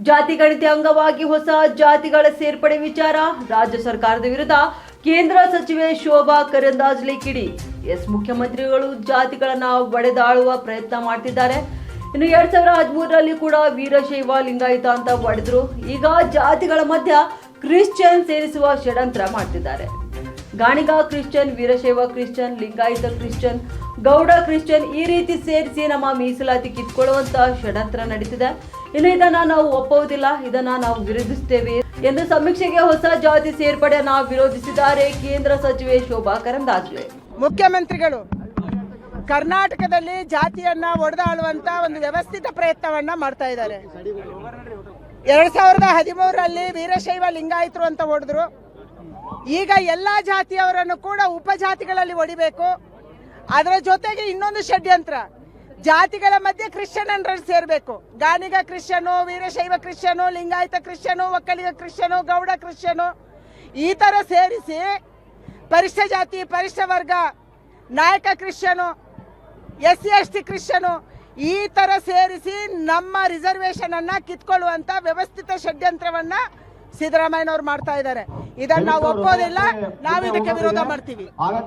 ಜಾತಿ ಅಂಗವಾಗಿ ಹೊಸ ಜಾತಿಗಳ ಸೇರ್ಪಡೆ ವಿಚಾರ ರಾಜ್ಯ ಸರ್ಕಾರದ ವಿರುದ್ಧ ಕೇಂದ್ರ ಸಚಿವೆ ಶೋಭಾ ಕರಂದಾಜ್ಲೆ ಕಿಡಿ. ಎಸ್ ಮುಖ್ಯಮಂತ್ರಿಗಳು ಜಾತಿಗಳನ್ನ ಒಡೆದಾಳುವ ಪ್ರಯತ್ನ ಮಾಡ್ತಿದ್ದಾರೆ. ಇನ್ನು ಎರಡ್ ಸಾವಿರ ಹದಿಮೂರರಲ್ಲಿ ಕೂಡ ವೀರಶೈವ ಲಿಂಗಾಯತ ಅಂತ ಒಡೆದ್ರು. ಈಗ ಜಾತಿಗಳ ಮಧ್ಯ ಕ್ರಿಶ್ಚಿಯನ್ ಸೇರಿಸುವ ಷಡ್ಯಂತ್ರ ಮಾಡ್ತಿದ್ದಾರೆ. Ganiga Christian, Veerashaiva Christian, Lingayat Christian, Gowda Christian ಈ ರೀತಿ ಸೇರಿಸಿ ನಮ್ಮ ಮೀಸಲಾತಿ ಕಿತ್ಕೊಳ್ಳುವಂತಹ ಷಡ್ಯಂತ್ರ ನಡೀತಿದೆ. ಇನ್ನು ಇದನ್ನ ನಾವು ಒಪ್ಪುವುದಿಲ್ಲ, ಇದನ್ನ ನಾವು ವಿರೋಧಿಸುತ್ತೇವೆ ಎಂದು ಸಮೀಕ್ಷೆಗೆ ಹೊಸ ಜಾತಿ ಸೇರ್ಪಡೆ ನಾವು ವಿರೋಧಿಸಿದ್ದಾರೆ. ಕೇಂದ್ರ ಸಚಿವೆ ಶೋಭಾ ಕರಂದಾಜ್ಲೆ ಮುಖ್ಯಮಂತ್ರಿಗಳು, ಕರ್ನಾಟಕದಲ್ಲಿ ಜಾತಿಯನ್ನ ಒಡೆದಾಳುವಂತ ಒಂದು ವ್ಯವಸ್ಥಿತ ಪ್ರಯತ್ನವನ್ನ ಮಾಡ್ತಾ ಇದ್ದಾರೆ. ಎರಡ್ ಸಾವಿರದ ಹದಿಮೂರರಲ್ಲಿ ವೀರಶೈವ ಲಿಂಗಾಯಿತರು ಅಂತ ಹೊಡೆದ್ರು. ಈಗ ಎಲ್ಲ ಜಾತಿಯವರನ್ನು ಕೂಡ ಉಪಜಾತಿಗಳಲ್ಲಿ ಒಡಿಬೇಕು. ಅದರ ಜೊತೆಗೆ ಇನ್ನೊಂದು ಷಡ್ಯಂತ್ರ. ಜಾತಿಗಳ ಮಧ್ಯೆ ಕ್ರಿಶ್ಚಿಯನ್ ಸೇರಬೇಕು. ಗಾನಿಗ ಕ್ರಿಶ್ಚಿಯನು, ವೀರಶೈವ ಕ್ರಿಶ್ಚಿಯನು, ಲಿಂಗಾಯತ ಕ್ರಿಶ್ಚಿಯನು, ಒಕ್ಕಲಿಗ ಕ್ರಿಶ್ಚಿಯನು, ಗೌಡ ಕ್ರಿಶ್ಚಿಯನು ಈ ಥರ ಸೇರಿಸಿ ಪರಿಷ್ಠ ಜಾತಿ, ಪರಿಷ್ಠ ವರ್ಗ, Nayaka Christian S C S T Christian ಈ ಥರ ಸೇರಿಸಿ ನಮ್ಮ ರಿಸರ್ವೇಶನ್ ಕಿತ್ಕೊಳ್ಳುವಂಥ ವ್ಯವಸ್ಥಿತ ಷಡ್ಯಂತ್ರವನ್ನ ಸಿದ್ದರಾಮಯ್ಯನವರು ಮಾಡ್ತಾ ಇದ್ದಾರೆ. ಇದನ್ನ ನಾವು ಒಪ್ಪೋದಿಲ್ಲ ನಾವು ಇದಕ್ಕೆ ವಿರೋಧ ಮಾಡ್ತೀವಿ.